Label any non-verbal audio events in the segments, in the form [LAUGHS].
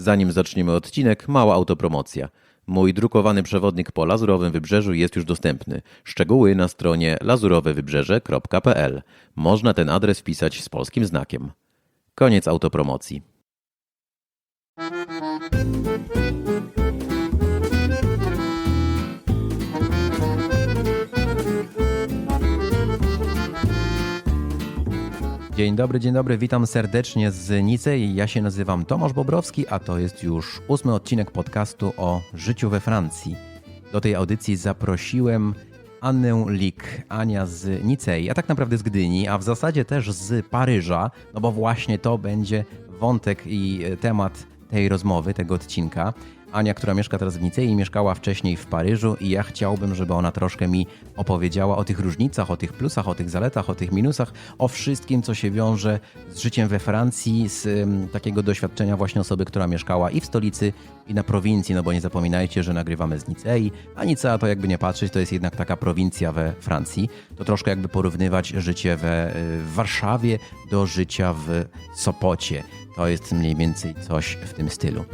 Zanim zaczniemy odcinek, mała autopromocja. Mój drukowany przewodnik po Lazurowym Wybrzeżu jest już dostępny. Szczegóły na stronie lazurowewybrzeże.pl. Można ten adres wpisać z polskim znakiem. Koniec autopromocji. Dzień dobry, dzień dobry, witam serdecznie z Nicei. Ja się nazywam Tomasz Bobrowski, a to jest już ósmy odcinek podcastu o życiu we Francji. Do tej audycji zaprosiłem Annę Lik, Ania z Nicei, a tak naprawdę z Gdyni, a w zasadzie też z Paryża, no bo właśnie to będzie wątek i temat tej rozmowy, tego odcinka. Ania, która mieszka teraz w Nicei, mieszkała wcześniej w Paryżu i ja chciałbym, żeby ona troszkę mi opowiedziała o tych różnicach, o tych plusach, o tych zaletach, o tych minusach, o wszystkim, co się wiąże z życiem we Francji, z um, takiego doświadczenia właśnie osoby, która mieszkała i w stolicy, i na prowincji, no bo nie zapominajcie, że nagrywamy z Nicei, a Nicea to jakby nie patrzeć, to jest jednak taka prowincja we Francji. To troszkę jakby porównywać życie we, w Warszawie do życia w Sopocie. To jest mniej więcej coś w tym stylu.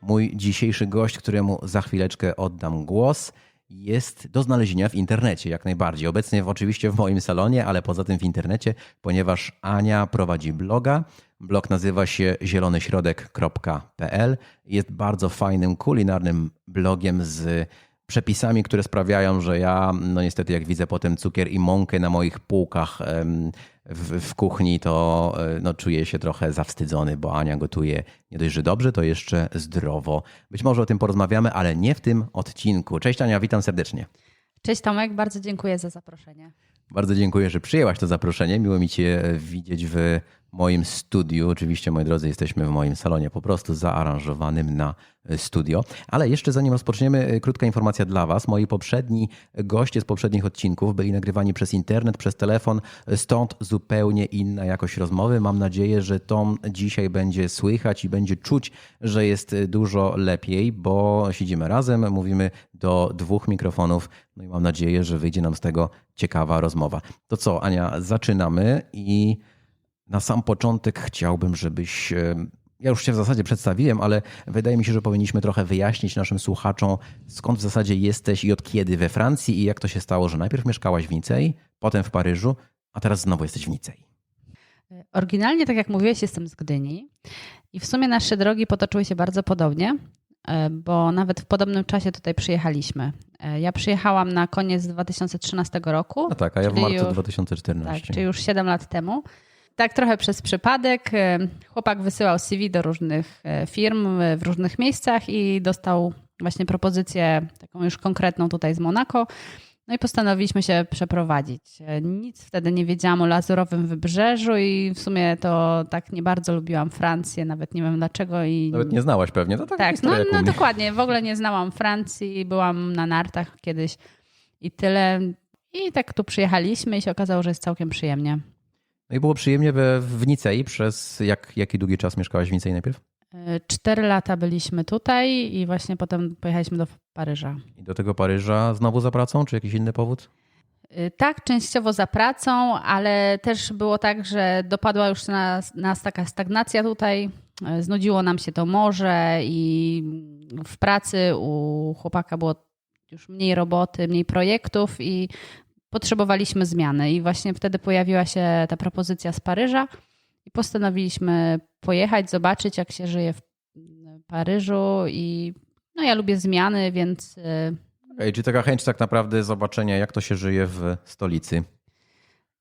Mój dzisiejszy gość, któremu za chwileczkę oddam głos, jest do znalezienia w internecie jak najbardziej. Obecnie oczywiście w moim salonie, ale poza tym w internecie, ponieważ Ania prowadzi bloga. Blog nazywa się zielonośrodek.pl. Jest bardzo fajnym, kulinarnym blogiem z przepisami, które sprawiają, że ja, no niestety, jak widzę potem cukier i mąkę na moich półkach w, w, kuchni, to no, czuję się trochę zawstydzony, bo Ania gotuje nie dość, że dobrze, to jeszcze zdrowo. Być może o tym porozmawiamy, ale nie w tym odcinku. Cześć Ania, witam serdecznie. Cześć Tomek, bardzo dziękuję za zaproszenie. Bardzo dziękuję, że przyjęłaś to zaproszenie. Miło mi Cię widzieć w moim studiu. Oczywiście, moi drodzy, jesteśmy w moim salonie po prostu zaaranżowanym na studio. Ale jeszcze zanim rozpoczniemy, krótka informacja dla Was. Moi poprzedni goście z poprzednich odcinków byli nagrywani przez internet, przez telefon, stąd zupełnie inna jakość rozmowy. Mam nadzieję, że to dzisiaj będzie słychać i będzie czuć, że jest dużo lepiej, bo siedzimy razem, mówimy do dwóch mikrofonów. No i mam nadzieję, że wyjdzie nam z tego ciekawa rozmowa. To co, Ania, zaczynamy i na sam początek chciałbym, żebyś. Ja już się w zasadzie przedstawiłem, ale wydaje mi się, że powinniśmy trochę wyjaśnić naszym słuchaczom, skąd w zasadzie jesteś i od kiedy we Francji i jak to się stało, że najpierw mieszkałaś w Nicei, potem w Paryżu, a teraz znowu jesteś w Nicei. Oryginalnie, tak jak mówiłeś, jestem z Gdyni i w sumie nasze drogi potoczyły się bardzo podobnie, bo nawet w podobnym czasie tutaj przyjechaliśmy. Ja przyjechałam na koniec 2013 roku. No tak, a ja w marcu już, 2014. Tak, czyli już 7 lat temu tak trochę przez przypadek chłopak wysyłał CV do różnych firm w różnych miejscach i dostał właśnie propozycję taką już konkretną tutaj z Monako. No i postanowiliśmy się przeprowadzić. Nic wtedy nie wiedziałam o Lazurowym Wybrzeżu i w sumie to tak nie bardzo lubiłam Francję, nawet nie wiem dlaczego. I... Nawet nie znałaś pewnie, to tak Tak, no, no dokładnie, w ogóle nie znałam Francji, byłam na nartach kiedyś i tyle. I tak tu przyjechaliśmy i się okazało, że jest całkiem przyjemnie. No i było przyjemnie we, w Nicei przez jak, jaki długi czas mieszkałaś w Nicei najpierw? Cztery lata byliśmy tutaj i właśnie potem pojechaliśmy do Paryża. I do tego Paryża znowu za pracą, czy jakiś inny powód? Tak, częściowo za pracą, ale też było tak, że dopadła już nas, nas taka stagnacja tutaj. Znudziło nam się to morze i w pracy u chłopaka było już mniej roboty, mniej projektów i potrzebowaliśmy zmiany. I właśnie wtedy pojawiła się ta propozycja z Paryża i postanowiliśmy pojechać, zobaczyć, jak się żyje w Paryżu. I no, ja lubię zmiany, więc. Okay, czyli taka chęć tak naprawdę zobaczenia, jak to się żyje w stolicy.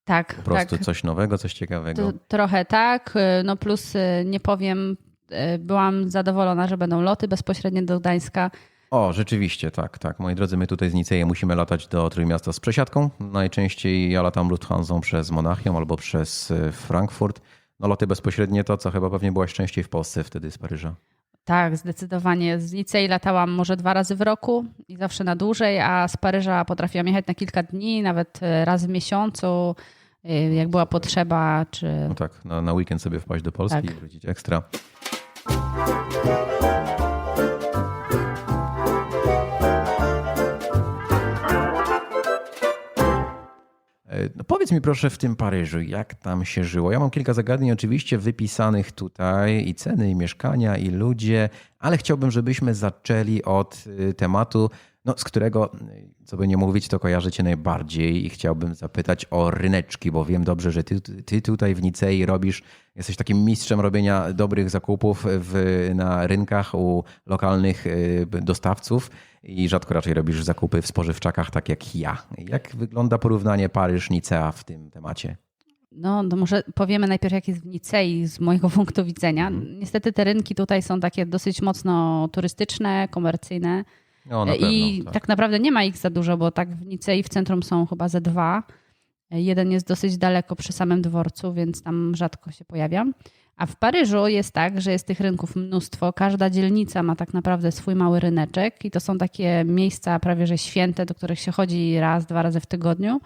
Tak. Po prostu tak. coś nowego, coś ciekawego. To, trochę tak. No plus nie powiem, byłam zadowolona, że będą loty bezpośrednie do Gdańska. O, rzeczywiście, tak, tak. Moi drodzy, my tutaj z Nicei musimy latać do Trójmiasta z przesiadką. Najczęściej ja latam Lufthansa przez Monachium albo przez Frankfurt. No loty bezpośrednie to, co chyba pewnie byłaś częściej w Polsce wtedy z Paryża. Tak, zdecydowanie. Z Nicei latałam może dwa razy w roku i zawsze na dłużej, a z Paryża potrafiłam jechać na kilka dni, nawet raz w miesiącu, jak była potrzeba. Czy... No tak, na, na weekend sobie wpaść do Polski tak. i wrócić ekstra. No powiedz mi proszę w tym Paryżu, jak tam się żyło? Ja mam kilka zagadnień oczywiście wypisanych tutaj i ceny, i mieszkania, i ludzie, ale chciałbym, żebyśmy zaczęli od y, tematu, no, z którego, co by nie mówić, to kojarzy cię najbardziej i chciałbym zapytać o ryneczki, bo wiem dobrze, że ty, ty tutaj w Nicei robisz, jesteś takim mistrzem robienia dobrych zakupów w, na rynkach u lokalnych y, dostawców i rzadko raczej robisz zakupy w spożywczakach tak jak ja. Jak wygląda porównanie Paryż-Nicea w tym temacie? No, to może powiemy najpierw, jak jest w Nicei z mojego [LAUGHS] punktu widzenia. Mhm. Niestety te rynki tutaj są takie dosyć mocno turystyczne, komercyjne. No, pewno, I tak. tak. naprawdę nie ma ich za dużo, bo tak w Nicei w centrum są chyba ze dwa. Jeden jest dosyć daleko przy samym dworcu, więc tam rzadko się pojawiam. A w Paryżu jest tak, że jest tych rynków mnóstwo. Każda dzielnica ma tak naprawdę swój mały ryneczek i to są takie miejsca prawie że święte, do których się chodzi raz, dwa razy w tygodniu.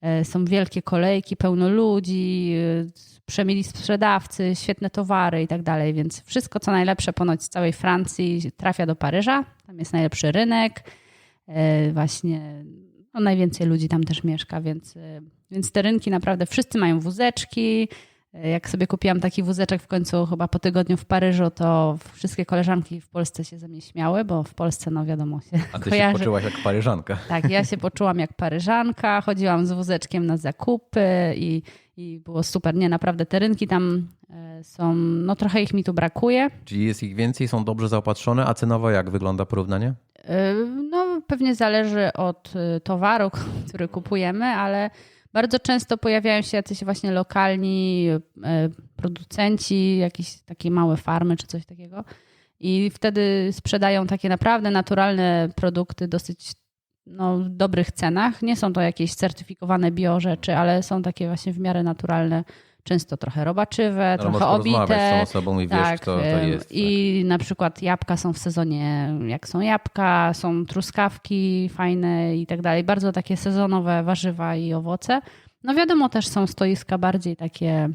E, są wielkie kolejki, pełno ludzi, e, przemili sprzedawcy, świetne towary i tak dalej, więc wszystko co najlepsze ponoć z całej Francji trafia do Paryża. Tam jest najlepszy rynek, e, właśnie no najwięcej ludzi tam też mieszka, więc, więc te rynki naprawdę wszyscy mają wózeczki, jak sobie kupiłam taki wózeczek w końcu chyba po tygodniu w Paryżu, to wszystkie koleżanki w Polsce się ze mnie śmiały, bo w Polsce, no wiadomo, się A ty kojarzy. się poczułaś jak paryżanka. Tak, ja się poczułam jak paryżanka, chodziłam z wózeczkiem na zakupy i, i było super. Nie, naprawdę te rynki tam e, są, no trochę ich mi tu brakuje. Czyli jest ich więcej, są dobrze zaopatrzone, a cenowo jak wygląda porównanie? E, no pewnie zależy od e, towaru, [LAUGHS] który kupujemy, ale bardzo często pojawiają się jacyś właśnie lokalni e, producenci, jakieś takie małe farmy czy coś takiego. I wtedy sprzedają takie naprawdę naturalne produkty dosyć no, dobrych cenach. Nie są to jakieś certyfikowane bio rzeczy, ale są takie właśnie w miarę naturalne często trochę robaczywe, no, trochę obite. z tą osobą i tak, wiesz, kto to jest. I tak. na przykład jabłka są w sezonie, jak są jabłka, są truskawki fajne i tak dalej. Bardzo takie sezonowe warzywa i owoce. No wiadomo, też są stoiska bardziej takie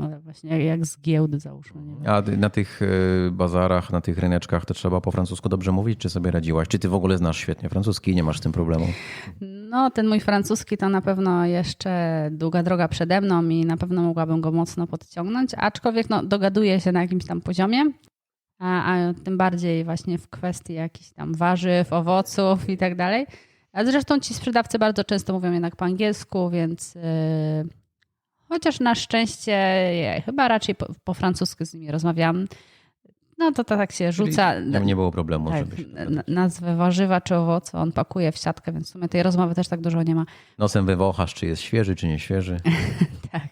ale właśnie jak z giełdy załóżmy. A na tych e, bazarach, na tych ryneczkach to trzeba po francusku dobrze mówić, czy sobie radziłaś? Czy ty w ogóle znasz świetnie francuski i nie masz z tym problemu? No ten mój francuski to na pewno jeszcze długa droga przede mną i na pewno mogłabym go mocno podciągnąć, aczkolwiek no, dogaduję się na jakimś tam poziomie. A, a tym bardziej właśnie w kwestii jakichś tam warzyw, owoców i tak dalej. A zresztą ci sprzedawcy bardzo często mówią jednak po angielsku, więc yy, Chociaż na szczęście chyba raczej po, po francusku z nimi rozmawiam. No to, to tak się rzuca. Tam nie było problemu. Tak, nazwę warzywa czy owoce on pakuje w siatkę, więc w sumie tej rozmowy też tak dużo nie ma. Nosem wywochasz, czy jest świeży, czy nie świeży. [LAUGHS] tak.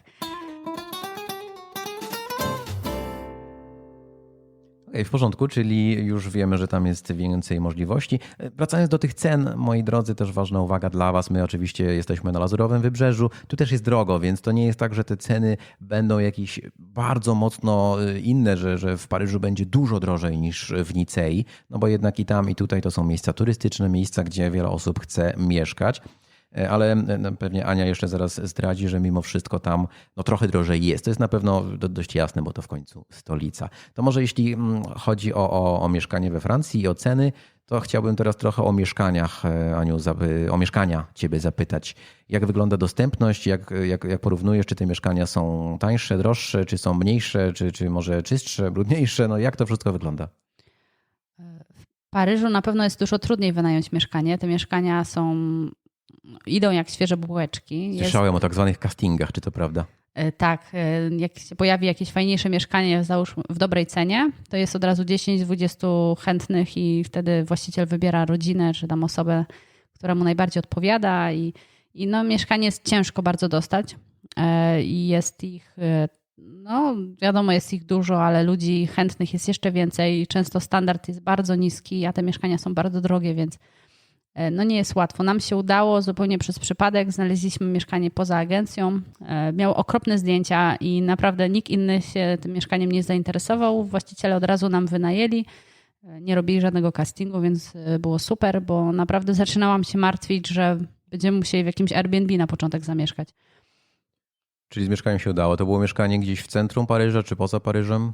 W porządku, czyli już wiemy, że tam jest więcej możliwości. Wracając do tych cen, moi drodzy, też ważna uwaga dla Was. My oczywiście jesteśmy na Lazurowym Wybrzeżu. Tu też jest drogo, więc to nie jest tak, że te ceny będą jakieś bardzo mocno y, inne, że, że w Paryżu będzie dużo drożej niż w Nicei, no bo jednak i tam, i tutaj to są miejsca turystyczne, miejsca, gdzie wiele osób chce mieszkać. E, ale e, no, pewnie Ania jeszcze zaraz zdradzi, że mimo wszystko tam no, trochę drożej jest. To jest na pewno dość jasne, bo to w końcu stolica. To może jeśli mm, chodzi o, o, o mieszkanie we Francji i o ceny, to chciałbym teraz trochę o mieszkaniach, e, Aniu, o mieszkania Ciebie zapytać. Jak wygląda dostępność? Jak, jak, jak porównujesz, czy te mieszkania są tańsze, droższe, czy są mniejsze, czy, czy może czystsze, brudniejsze? No jak to wszystko wygląda? W Paryżu na pewno jest dużo trudniej wynająć mieszkanie. Te mieszkania są idą jak świeże bułeczki. Słyszałem jest... o tak zwanych castingach, czy to prawda? E, tak, e, jak się pojawi jakieś fajniejsze mieszkanie załóżmy, w dobrej cenie, to jest od razu 10-20 chętnych i wtedy właściciel wybiera rodzinę czy tam osobę, która mu najbardziej odpowiada i, i no, mieszkanie jest ciężko bardzo dostać e, i jest ich, no wiadomo jest ich dużo, ale ludzi chętnych jest jeszcze więcej i często standard jest bardzo niski, a te mieszkania są bardzo drogie, więc no nie jest łatwo. Nam się udało zupełnie przez przypadek. Znaleźliśmy mieszkanie poza agencją. E, miał okropne zdjęcia i naprawdę nikt inny się tym mieszkaniem nie zainteresował. Właściciele od razu nam wynajęli. E, nie robili żadnego castingu, więc było super, bo naprawdę zaczynałam się martwić, że będziemy musieli w jakimś Airbnb na początek zamieszkać. Czyli z mieszkaniem się udało. To było mieszkanie gdzieś w centrum Paryża czy poza Paryżem?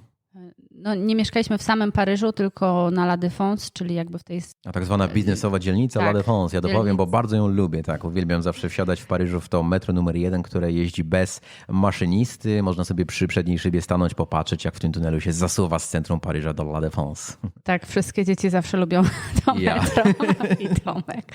No, nie mieszkaliśmy w samym Paryżu, tylko na La Défense, czyli jakby w tej... A tak zwana biznesowa dzielnica Tak, La Défense. Ja dopowiem, bo bardzo ją lubię. Tak, uwielbiam zawsze wsiadać w Paryżu w to metro numer jeden, które jeździ bez maszynisty. Można sobie przy przedniej szybie stanąć, popatrzeć, jak w tym tunelu się zasuwa z centrum Paryża do La Défense. [LAUGHS] Tak, wszystkie dzieci zawsze lubią [LAUGHS] to Ja. metro [LAUGHS] i Tomek.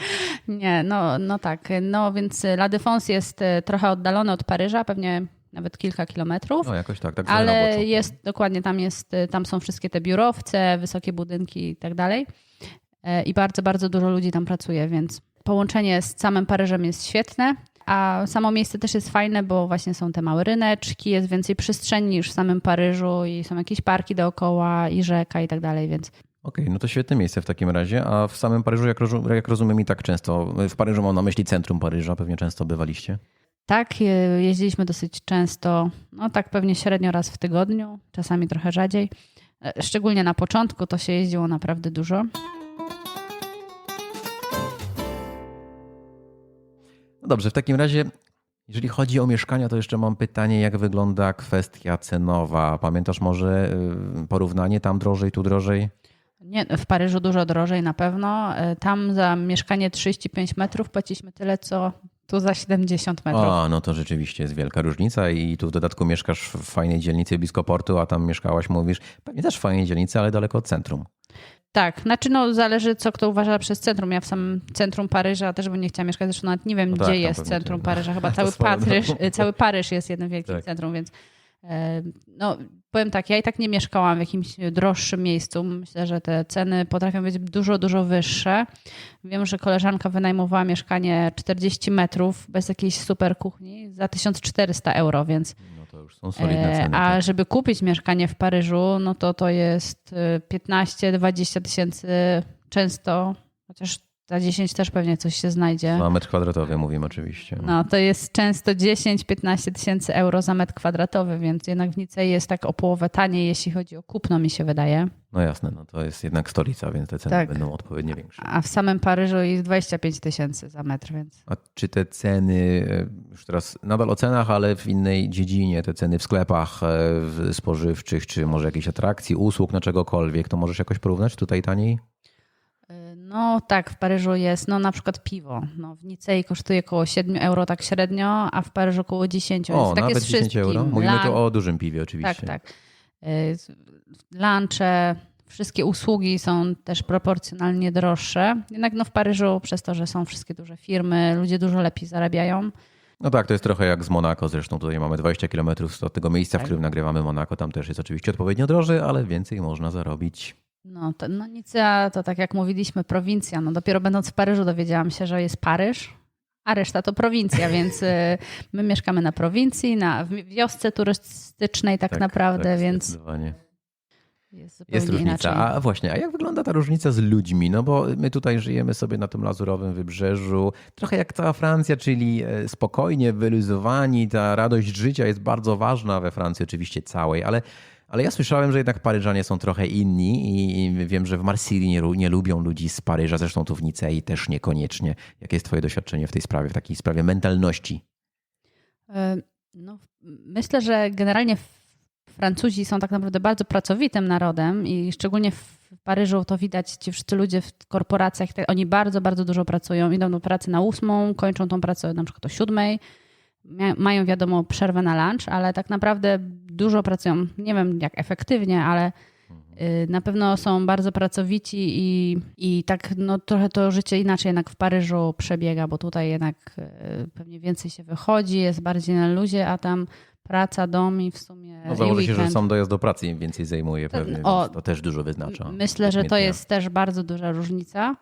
Nie, no, no tak. No więc La Défense jest e, trochę oddalone od Paryża, pewnie nawet kilka kilometrów. No jakoś tak, tak Ale jest dokładnie tam jest, y, tam są wszystkie te biurowce, wysokie budynki i tak dalej. E, I bardzo, bardzo dużo ludzi tam pracuje, więc połączenie z samym Paryżem jest świetne. A samo miejsce też jest fajne, bo właśnie są te małe ryneczki, jest więcej przestrzeni niż w samym Paryżu i są jakieś parki dookoła i rzeka i tak dalej, więc Okej, no to świetne miejsce w takim razie. A w samym Paryżu, jak rozumiem, i tak często, w Paryżu mam na myśli centrum Paryża, pewnie często bywaliście. Tak, je- jeździliśmy dosyć często, no tak pewnie średnio raz w tygodniu, czasami trochę rzadziej. E, Szczególnie na początku to się jeździło naprawdę dużo. No dobrze, w takim razie, jeżeli chodzi o mieszkania, to jeszcze mam pytanie, jak wygląda kwestia cenowa? Pamiętasz może y, porównanie tam drożej, tu drożej? Nie, w Paryżu dużo drożej na pewno. E, Tam za mieszkanie 35 metrów płaciliśmy tyle, co tu za 70 metrów. A, no to rzeczywiście jest wielka różnica i tu w dodatku mieszkasz w fajnej dzielnicy blisko portu, a tam mieszkałaś, mówisz, pewnie też w fajnej dzielnicy, ale daleko od centrum. Tak, znaczy no zależy co kto uważa przez centrum. Ja w samym centrum Paryża też bym nie chciała mieszkać, zresztą nawet nie wiem No tak, gdzie tam jest centrum Paryża. Chyba [LAUGHS] cały Paryż, cały Paryż jest jednym wielkim Tak. centrum, więc no powiem tak, ja i tak nie mieszkałam w jakimś droższym miejscu. Myślę, że te ceny potrafią być dużo, dużo wyższe. Wiem, że koleżanka wynajmowała mieszkanie 40 metrów bez jakiejś super kuchni za 1400 euro, więc No to już są solidne E, ceny. A tak. żeby kupić mieszkanie w Paryżu, no to to jest e, 15-20 tysięcy często, chociaż za 10 też pewnie coś się znajdzie. Na metr kwadratowy mówimy oczywiście. No to jest często 10-15 tysięcy euro za metr kwadratowy, więc jednak w Nicei jest tak o połowę taniej, jeśli chodzi o kupno, mi się wydaje. No jasne, no to jest jednak stolica, więc te ceny Tak. będą odpowiednio większe. A w samym Paryżu jest 25 tysięcy za metr, więc A czy te ceny, e, już teraz nadal o cenach, ale w innej dziedzinie, te ceny w sklepach e, w spożywczych, czy może jakiejś atrakcji, usług, na czegokolwiek, to możesz jakoś porównać tutaj taniej? No tak, w Paryżu jest no na przykład piwo. No, w Nicei kosztuje około 7 euro tak średnio, a w Paryżu około 10. O, tak nawet jest 10 wszystkim. euro. Mówimy Lunch- tu o dużym piwie oczywiście. Tak, tak. Y, Lunche, wszystkie usługi są też proporcjonalnie droższe. Jednak no w Paryżu, przez to, że są wszystkie duże firmy, ludzie dużo lepiej zarabiają. No tak, to jest trochę jak z Monako, zresztą tutaj mamy 20 km od tego miejsca, w Tak. którym nagrywamy Monako, tam też jest oczywiście odpowiednio droży, ale więcej można zarobić. No, to, no Nicea to tak jak mówiliśmy, prowincja. No dopiero będąc w Paryżu dowiedziałam się, że jest Paryż, a reszta to prowincja, więc y, my mieszkamy na prowincji, na wiosce turystycznej tak, naprawdę, więc Zdecydowanie. jest Jest różnica. inaczej. A właśnie, a jak wygląda ta różnica z ludźmi? No bo my tutaj żyjemy sobie na tym lazurowym wybrzeżu, trochę jak cała Francja, czyli e, spokojnie, wyluzowani. Ta radość życia jest bardzo ważna we Francji, oczywiście całej, ale, ale ja słyszałem, że jednak Paryżanie są trochę inni i wiem, że w Marsylii nie, nie lubią ludzi z Paryża, zresztą tu w Nicei też niekoniecznie. Jakie jest twoje doświadczenie w tej sprawie, w takiej sprawie mentalności? Y, No, myślę, że generalnie Francuzi są tak naprawdę bardzo pracowitym narodem i szczególnie w Paryżu to widać, ci wszyscy ludzie w korporacjach, te- oni bardzo, bardzo dużo pracują. Idą do pracy na ósmą, kończą tą pracę na przykład o siódmej. Mają wiadomo przerwę na lunch, ale tak naprawdę dużo pracują. Nie wiem jak efektywnie, ale y, na pewno są bardzo pracowici i, i tak no, trochę to życie inaczej jednak w Paryżu przebiega, bo tutaj jednak y, pewnie więcej się wychodzi, jest bardziej na luzie, a tam praca, dom i w sumie No założę się, że sam dojazd do pracy im więcej zajmuje To- pewnie, o, więc to też dużo wyznacza. Myślę, że to jest też bardzo duża różnica.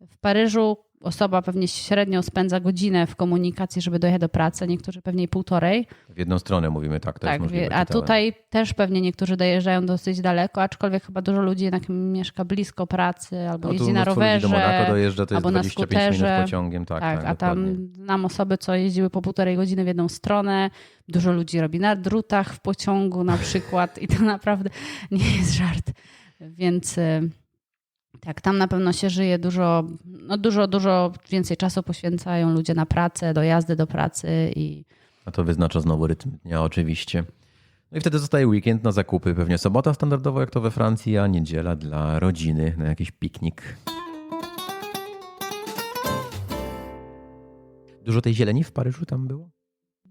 W Paryżu osoba pewnie średnio spędza godzinę w komunikacji, żeby dojechać do pracy, niektórzy pewnie półtorej. W jedną stronę mówimy tak, to jest tak, możliwe. wie- a czytałem. tutaj też pewnie niektórzy dojeżdżają dosyć daleko, aczkolwiek chyba dużo ludzi jednak mieszka blisko pracy albo No, jeździ na rowerze. do Monako dojeżdża, to jest albo na 25 minut skuterze. pociągiem, tak, Tak, tak, a tam dokładnie. znam osoby, co jeździły po półtorej godziny w jedną stronę. Dużo ludzi robi na drutach w pociągu na przykład i to [LAUGHS] naprawdę nie jest żart. Więc y, tak, tam na pewno się żyje dużo, no dużo, dużo więcej czasu poświęcają ludzie na pracę, dojazdy do pracy i A to wyznacza znowu rytm dnia oczywiście. No i wtedy zostaje weekend na zakupy, pewnie sobota standardowo jak to we Francji, a niedziela dla rodziny na jakiś piknik. Dużo tej zieleni w Paryżu tam było?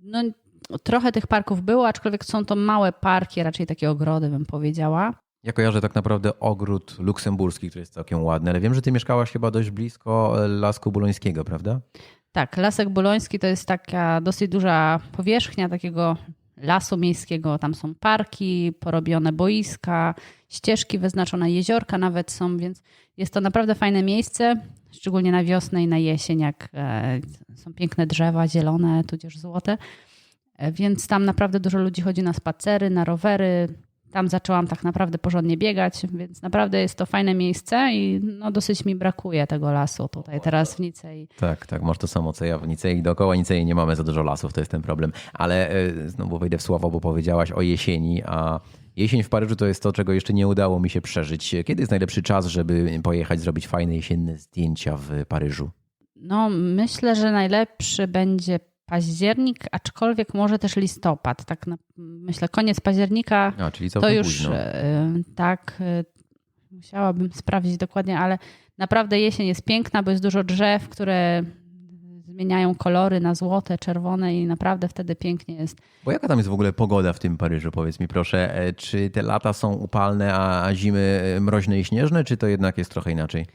No, trochę tych parków było, aczkolwiek są to małe parki, raczej takie ogrody, bym powiedziała. Ja kojarzę tak naprawdę ogród luksemburski, który jest całkiem ładny, ale wiem, że ty mieszkałaś chyba dość blisko Lasku Bulońskiego, prawda? Tak, Lasek Buloński to jest taka dosyć duża powierzchnia takiego lasu miejskiego. Tam są parki, porobione boiska, ścieżki wyznaczone, jeziorka nawet są, więc jest to naprawdę fajne miejsce, szczególnie na wiosnę i na jesień, jak e, są piękne drzewa, zielone, tudzież złote. E, więc tam naprawdę dużo ludzi chodzi na spacery, na rowery, tam zaczęłam tak naprawdę porządnie biegać, więc naprawdę jest to fajne miejsce i no, dosyć mi brakuje tego lasu tutaj teraz w Nicei. Tak, tak, masz to samo co ja w Nicei. Dookoła Nicei nie mamy za dużo lasów, to jest ten problem. Ale e, znowu wejdę w słowo, bo powiedziałaś o jesieni, a jesień w Paryżu to jest to, czego jeszcze nie udało mi się przeżyć. Kiedy jest najlepszy czas, żeby pojechać, zrobić fajne jesienne zdjęcia w Paryżu? No, myślę, że najlepszy będzie październik, aczkolwiek może też listopad. Tak na, myślę, koniec października A, czyli to już późno. y, tak. Y, musiałabym sprawdzić dokładnie, ale naprawdę jesień jest piękna, bo jest dużo drzew, które zmieniają kolory na złote, czerwone i naprawdę wtedy pięknie jest. Bo jaka tam jest w ogóle pogoda w tym Paryżu, powiedz mi proszę? E, czy te lata są upalne, a zimy mroźne i śnieżne, czy to jednak jest trochę inaczej?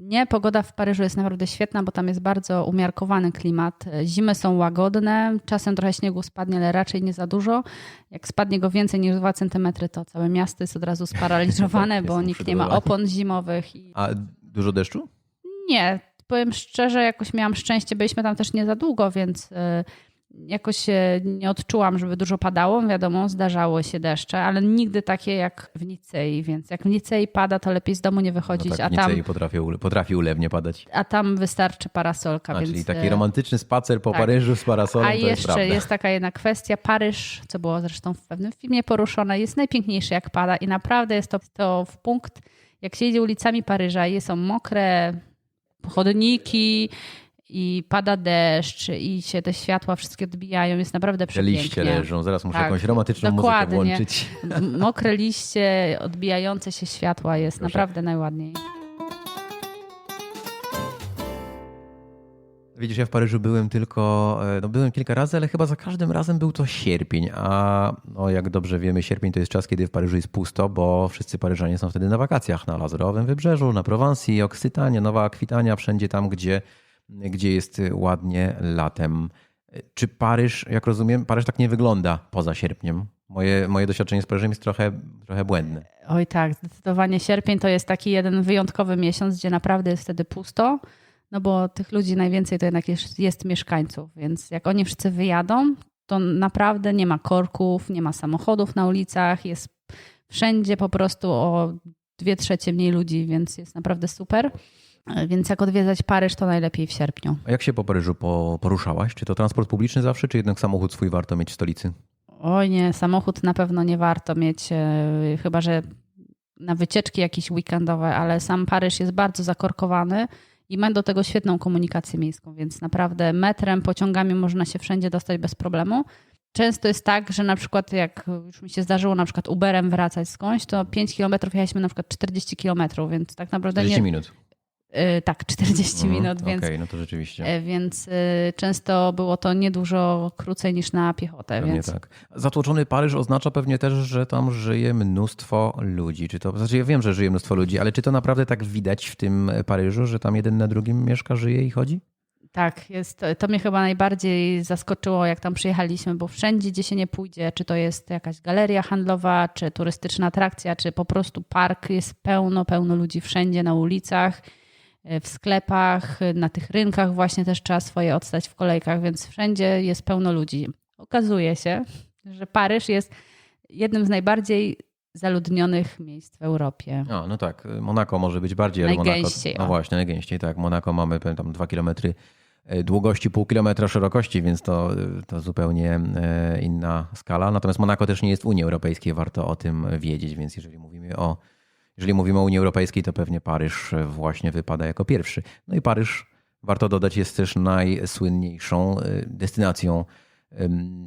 Nie, pogoda w Paryżu jest naprawdę świetna, bo tam jest bardzo umiarkowany klimat. Zimy są łagodne, czasem trochę śniegu spadnie, ale raczej nie za dużo. Jak spadnie go więcej niż 2 cm, to całe miasto jest od razu sparaliżowane, [LAUGHS] tak, bo nikt nie ma opon zimowych. A dużo deszczu? Nie, powiem szczerze, jakoś miałam szczęście, byliśmy tam też nie za długo, więc y, jakoś nie odczułam, żeby dużo padało. Wiadomo, zdarzały się deszcze, ale nigdy takie jak w Nicei, więc jak w Nicei pada, to lepiej z domu nie wychodzić, no tak, a tam potrafi, potrafi ulewnie padać. A tam wystarczy parasolka. A, więc... Czyli taki romantyczny spacer po tak. Paryżu z parasolem A jeszcze jest, jest taka jedna kwestia. Paryż, co było zresztą w pewnym filmie poruszone, jest najpiękniejszy jak pada i naprawdę jest to, to w punkt, jak się jedzie ulicami Paryża i są mokre chodniki, i pada deszcz i się te światła wszystkie odbijają, jest naprawdę przepięknie. Te liście leżą, zaraz muszę tak, jakąś romantyczną dokładnie. muzykę włączyć. Mokre liście, odbijające się światła jest Proszę. naprawdę najładniej. Widzisz, ja w Paryżu byłem tylko, no byłem kilka razy, ale chyba za każdym razem był to sierpień, a no jak dobrze wiemy, sierpień to jest czas, kiedy w Paryżu jest pusto, bo wszyscy Paryżanie są wtedy na wakacjach na Lazurowym Wybrzeżu, na Prowansji, Oksytanie, Nowa Akwitania, wszędzie tam, gdzie gdzie jest ładnie latem. Czy Paryż, jak rozumiem, Paryż tak nie wygląda poza sierpniem? Moje, moje doświadczenie z Paryżem jest trochę, trochę błędne. Oj tak, zdecydowanie sierpień to jest taki jeden wyjątkowy miesiąc, gdzie naprawdę jest wtedy pusto, no bo tych ludzi najwięcej to jednak jest, jest mieszkańców, więc jak oni wszyscy wyjadą, to naprawdę nie ma korków, nie ma samochodów na ulicach, jest wszędzie po prostu o dwie trzecie mniej ludzi, więc jest naprawdę super. Więc jak odwiedzać Paryż, to najlepiej w sierpniu. A jak się po Paryżu po, poruszałaś? Czy to transport publiczny zawsze, czy jednak samochód swój warto mieć w stolicy? Oj nie, samochód na pewno nie warto mieć, e, chyba że na wycieczki jakieś weekendowe, ale sam Paryż jest bardzo zakorkowany i ma do tego świetną komunikację miejską, więc naprawdę metrem, pociągami można się wszędzie dostać bez problemu. Często jest tak, że na przykład jak już mi się zdarzyło na przykład Uberem wracać skądś, to 5 kilometrów jechaliśmy na przykład 40 kilometrów, więc tak naprawdę 40 nie... minut. Yy, tak, 40 Mhm, minut, więc, Okej, no to rzeczywiście. yy, więc yy, często było to niedużo krócej niż na piechotę. Pewnie więc... tak. Zatłoczony Paryż oznacza pewnie też, że tam żyje mnóstwo ludzi. Czy to, znaczy ja wiem, że żyje mnóstwo ludzi, ale czy to naprawdę tak widać w tym Paryżu, że tam jeden na drugim mieszka, żyje i chodzi? Tak, jest, to mnie chyba najbardziej zaskoczyło, jak tam przyjechaliśmy, bo wszędzie, gdzie się nie pójdzie, czy to jest jakaś galeria handlowa, czy turystyczna atrakcja, czy po prostu park, jest pełno, pełno ludzi wszędzie na ulicach, w sklepach, na tych rynkach właśnie też trzeba swoje odstać w kolejkach, więc wszędzie jest pełno ludzi. Okazuje się, że Paryż jest jednym z najbardziej zaludnionych miejsc w Europie. A, no tak. Monako może być bardziej, Najgęściej, Monako, no właśnie, najgęściej, tak. Monako mamy tam dwa kilometry e, długości, pół kilometra szerokości, więc to, to zupełnie e, inna skala. Natomiast Monako też nie jest w Unii Europejskiej, warto o tym wiedzieć, więc jeżeli mówimy o, jeżeli mówimy o Unii Europejskiej, to pewnie Paryż właśnie wypada jako pierwszy. No i Paryż, warto dodać, jest też najsłynniejszą e, destynacją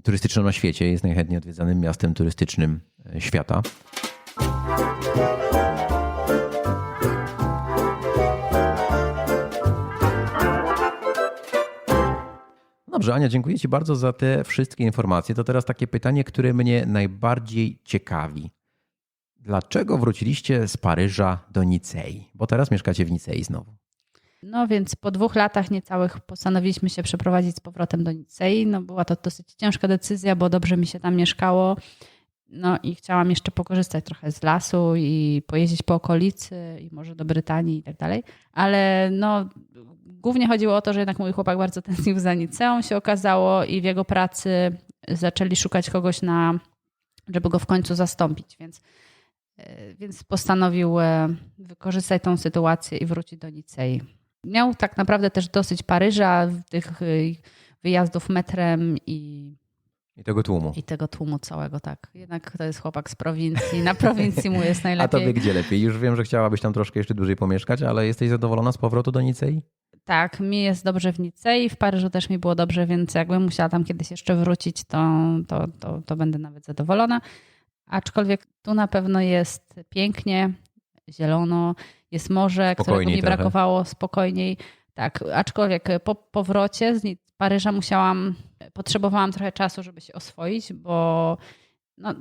turystyczną na świecie. Jest najchętniej odwiedzanym miastem turystycznym e, świata. Dobrze, Ania, dziękuję Ci bardzo za te wszystkie informacje. To teraz takie pytanie, które mnie najbardziej ciekawi. Dlaczego wróciliście z Paryża do Nicei? Bo teraz mieszkacie w Nicei znowu. No więc po dwóch latach niecałych postanowiliśmy się przeprowadzić z powrotem do Nicei. No była to dosyć ciężka decyzja, bo dobrze mi się tam mieszkało. No i chciałam jeszcze pokorzystać trochę z lasu i pojeździć po okolicy i może do Brytanii i tak dalej. Ale no głównie chodziło o to, że jednak mój chłopak bardzo tęsknił za Niceą się okazało i w jego pracy zaczęli szukać kogoś na, żeby go w końcu zastąpić, więc więc postanowił e, wykorzystać tą sytuację i wrócić do Nicei. Miał tak naprawdę też dosyć Paryża, tych y, wyjazdów metrem i, I tego tłumu. i tego tłumu całego, tak. Jednak to jest chłopak z prowincji. Na prowincji mu jest [LAUGHS] A najlepiej. tobie gdzie lepiej? Już wiem, że chciałabyś tam troszkę jeszcze dłużej pomieszkać, ale jesteś zadowolona z powrotu do Nicei? Tak, mi jest dobrze w Nicei, w Paryżu też mi było dobrze, więc jakbym musiała tam kiedyś jeszcze wrócić, to, to, to, to będę nawet zadowolona. Aczkolwiek tu na pewno jest pięknie, zielono, jest morze, którego Spokojniej mi trochę. brakowało spokojniej. Tak, aczkolwiek po powrocie z Paryża musiałam, potrzebowałam trochę czasu, żeby się oswoić, bo no,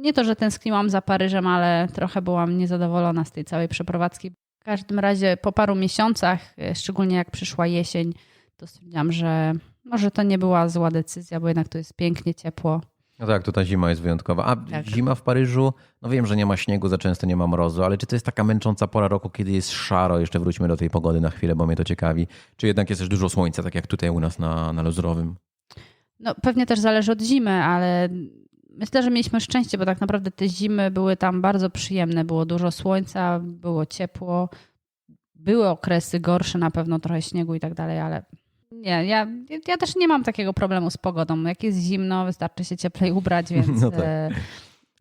nie to, że tęskniłam za Paryżem, ale trochę byłam niezadowolona z tej całej przeprowadzki. W każdym razie po paru miesiącach, e, szczególnie jak przyszła jesień, to stwierdziłam, że może to nie była zła decyzja, bo jednak tu jest pięknie, ciepło. No tak, to ta zima jest wyjątkowa. A Tak. zima w Paryżu, no wiem, że nie ma śniegu, za często nie ma mrozu, ale czy to jest taka męcząca pora roku, kiedy jest szaro? Jeszcze wróćmy do tej pogody na chwilę, bo mnie to ciekawi. Czy jednak jest też dużo słońca, tak jak tutaj u nas na, na Lozurowym? No, pewnie też zależy od zimy, ale myślę, że mieliśmy szczęście, bo tak naprawdę te zimy były tam bardzo przyjemne. Było dużo słońca, było ciepło. Były okresy gorsze, na pewno trochę śniegu i tak dalej, ale nie, ja, ja też nie mam takiego problemu z pogodą. Jak jest zimno, wystarczy się cieplej ubrać, więc [LAUGHS] No tak.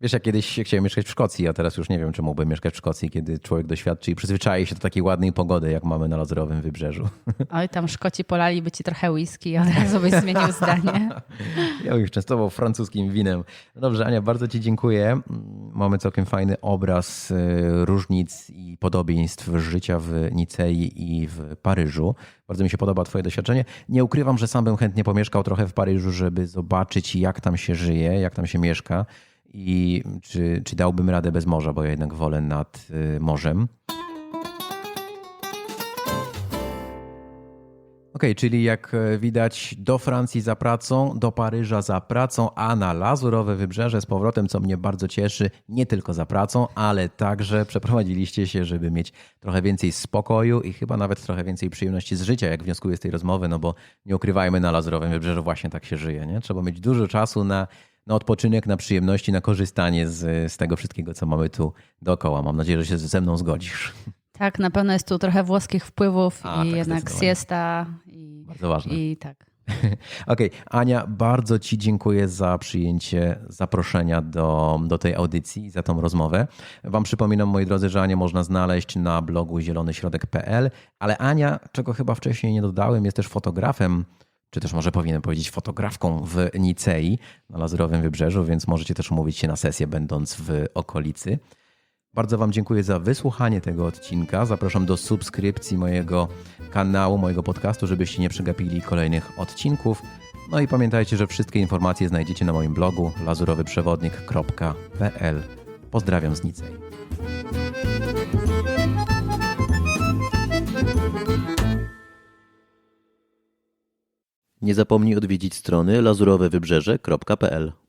Wiesz, ja kiedyś chciałem mieszkać w Szkocji, a teraz już nie wiem, czy mógłbym mieszkać w Szkocji, kiedy człowiek doświadczy i przyzwyczai się do takiej ładnej pogody, jak mamy na Lazurowym Wybrzeżu. [LAUGHS] oj, tam Szkoci polaliby ci trochę whisky i od razu byś zmienił zdanie. [LAUGHS] Ja ich częstował francuskim winem. Dobrze, Ania, bardzo Ci dziękuję. Mamy całkiem fajny obraz e, różnic i podobieństw życia w Nicei i w Paryżu. Bardzo mi się podoba Twoje doświadczenie. Nie ukrywam, że sam bym chętnie pomieszkał trochę w Paryżu, żeby zobaczyć, jak tam się żyje, jak tam się mieszka i czy, czy dałbym radę bez morza, bo ja jednak wolę nad e, morzem. Okej, czyli jak e, widać, do Francji za pracą, do Paryża za pracą, a na Lazurowe Wybrzeże z powrotem, co mnie bardzo cieszy, nie tylko za pracą, ale także przeprowadziliście się, żeby mieć trochę więcej spokoju i chyba nawet trochę więcej przyjemności z życia, jak wnioskuję z tej rozmowy, no bo nie ukrywajmy, na Lazurowym Wybrzeżu właśnie tak się żyje, nie? Trzeba mieć dużo czasu na, na odpoczynek, na przyjemności, na korzystanie z, z tego wszystkiego, co mamy tu dookoła. Mam nadzieję, że się ze mną zgodzisz. Tak, na pewno jest tu trochę włoskich wpływów A, i tak, jednak siesta Bardzo ważne. i tak. [LAUGHS] Okej, Ania, bardzo Ci dziękuję za przyjęcie zaproszenia do, do tej audycji i za tą rozmowę. Wam przypominam, moi drodzy, że Anię można znaleźć na blogu zielonyśrodek.pl, ale Ania, czego chyba wcześniej nie dodałem, jest też fotografem, czy też może powinienem powiedzieć fotografką w Nicei na Lazurowym Wybrzeżu, więc możecie też umówić się na sesję, będąc w okolicy. Bardzo Wam dziękuję za wysłuchanie tego odcinka. Zapraszam do subskrypcji mojego kanału, mojego podcastu, żebyście nie przegapili kolejnych odcinków. No i pamiętajcie, że wszystkie informacje znajdziecie na moim blogu lazurowyprzewodnik.pl. Pozdrawiam z Nicei. Nie zapomnij odwiedzić strony lazurowewybrzeże.pl.